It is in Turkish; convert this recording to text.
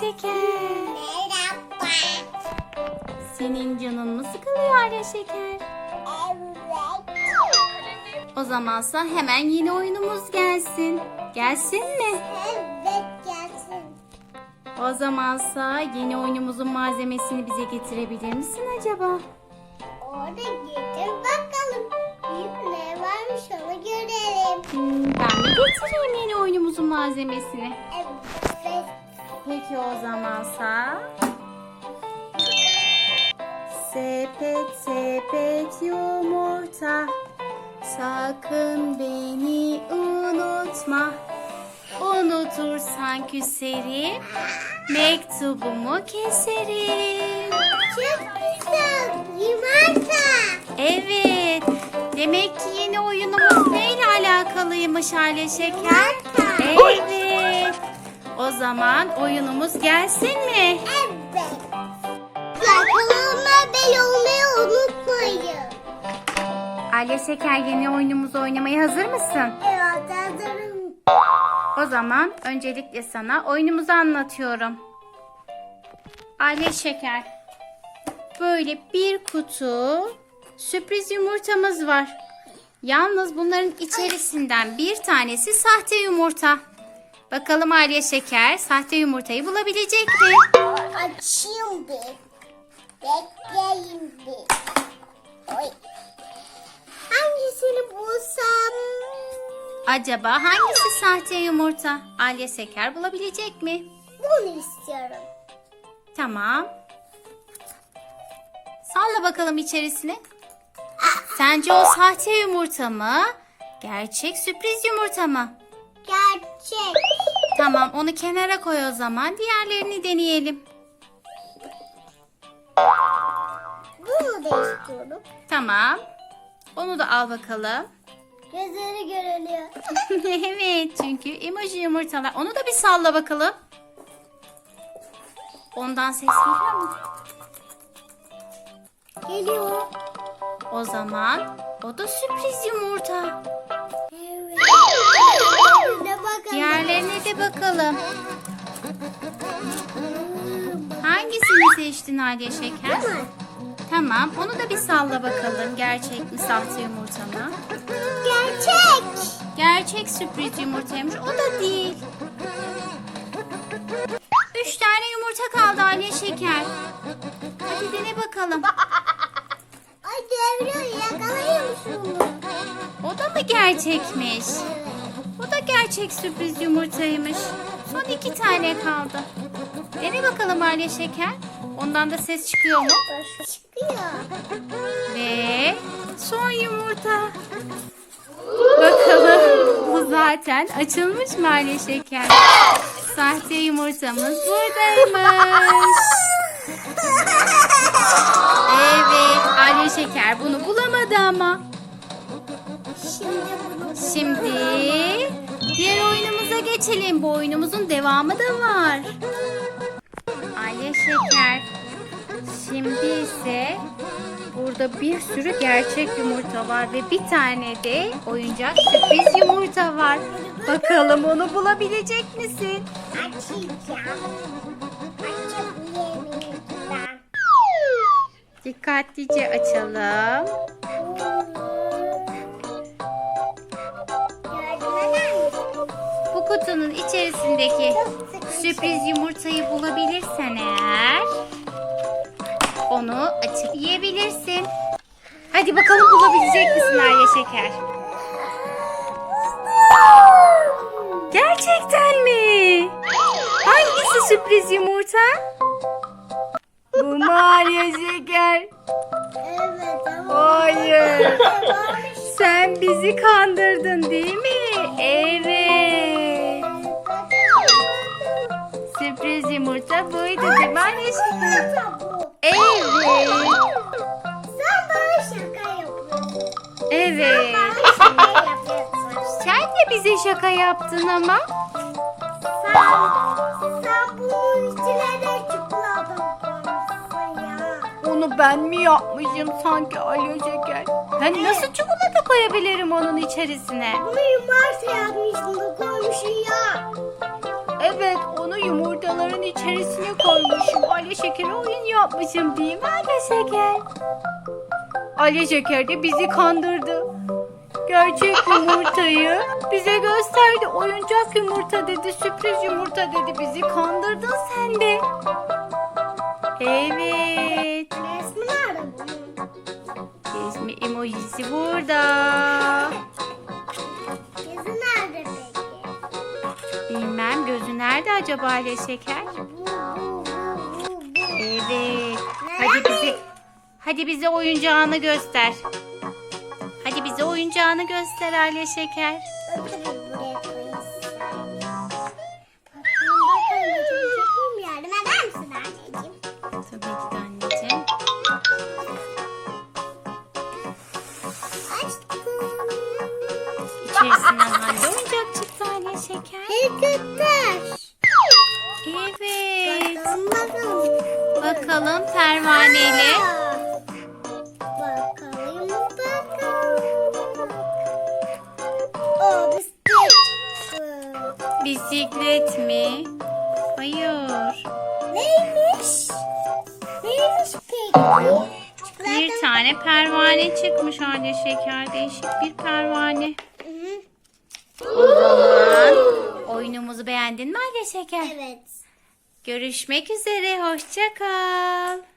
Şeker. Merhaba. Senin canın mı sıkılıyor Arya Şeker? Evet. O zamansa hemen yeni oyunumuz gelsin. Gelsin mi? Evet gelsin. O zamansa yeni oyunumuzun malzemesini bize getirebilir misin acaba? Orada getir bakalım. Ne varmış onu görelim. Hmm, ben mi getireyim yeni oyunumuzun malzemesini? Evet. Peki o zamansa... Sepet sepet yumurta Sakın beni unutma Unutursan küserim Mektubumu keserim Çok güzel. Yumurta. Evet Demek ki yeni oyunumuz neyle alakalıymış Hale Şeker? Evet O zaman oyunumuz gelsin mi? Evet. Kanalıma abone olmayı unutmayın. Alya Şeker yeni oyunumuzu oynamaya hazır mısın? Evet hazırım. O zaman öncelikle sana oyunumuzu anlatıyorum. Alya Şeker. Böyle bir kutu sürpriz yumurtamız var. Yalnız bunların içerisinden bir tanesi sahte yumurta. Bakalım Alya Şeker sahte yumurtayı bulabilecek mi? Açayım bir. Bekleyin bir. Oy. Hangisini bulsam? Acaba hangisi sahte yumurta? Alya Şeker bulabilecek mi? Bunu istiyorum. Tamam. Salla bakalım içerisine. Sence o sahte yumurta mı? Gerçek sürpriz yumurta mı? Gerçek. Tamam onu kenara koy o zaman. Diğerlerini deneyelim. Bunu da istiyorum. Tamam. Onu da al bakalım. Gözleri görülüyor. evet çünkü emoji yumurtalar. Onu da bir salla bakalım. Ondan ses geliyor mu? Geliyor. O zaman o da sürpriz yumurta. Bakalım. Hangisini seçtin Hadiye Şeker? Tamam, onu da bir salla bakalım. Gerçek mi, sahte yumurta mı? Gerçek. Gerçek sürpriz yumurtaymış, o da değil. Üç tane yumurta kaldı Hadiye Şeker. Hadi dene bakalım. Ay devriyor yakalayayım şunu. O da mı gerçekmiş? Gerçek sürpriz yumurtaymış. Son iki tane kaldı. Dene bakalım Hadiye Şeker. Ondan da ses çıkıyor mu? Çıkıyor. Ve son yumurta. Bakalım bu zaten açılmış mı Aliye Şeker? Sahte yumurtamız buradaymış. Evet Aliye Şeker bunu bulamadı ama. Şimdi bunu Şimdi diğer oyunumuza geçelim. Bu oyunumuzun devamı da var. Aliye Şeker. Şimdi ise burada bir sürü gerçek yumurta var ve bir tane de oyuncak sürpriz yumurta var. Bakalım onu bulabilecek misin? açacağım. Dikkatlice açalım. İçerisindeki sürpriz yumurtayı bulabilirsen eğer onu açıp yiyebilirsin. Hadi bakalım bulabilecek misin Arya Şeker? Gerçekten mi? Hangisi sürpriz yumurta? Bu mu Arya Şeker? Evet ama. Hayır. Sen bizi kandırdın değil mi? Evet. Yumurta buydu değil mi Şeker? Evet. Sen bana şaka yapıyorsun. Evet. Bana şaka yapıyorsun. Sen de bize şaka yaptın ama. Sen, sen bunun içine de çikolata koymuşsun ya. Onu ben mi yapmışım sanki Alya Şeker? Ben nasıl çikolata koyabilirim onun içerisine? Bunu yumurta yapmışsın içerisine koymuşum. Alya şekeri oyun yapmışım değil mi Alya şeker? Alya şeker de bizi kandırdı. Gerçek yumurtayı bize gösterdi. Oyuncak yumurta dedi, sürpriz yumurta dedi. Bizi kandırdın sen de. Evet. Resmi nerede bunun? Gezme emojisi burada. Nerede acaba Alya şeker? Evet. Hadi bize Hadi bize oyuncağını göster. Hadi bize oyuncağını göster Alya Şeker. Bakalım. Pervaneli. Bakalım bakalım. O bisiklet. Bisiklet mi? Hayır. Neymiş? Neymiş peki? Bir tane pervane çıkmış Alya Şeker. Değişik bir pervane. O zaman oyunumuzu beğendin mi Alya Şeker? Evet. Görüşmek üzere. Hoşça kal.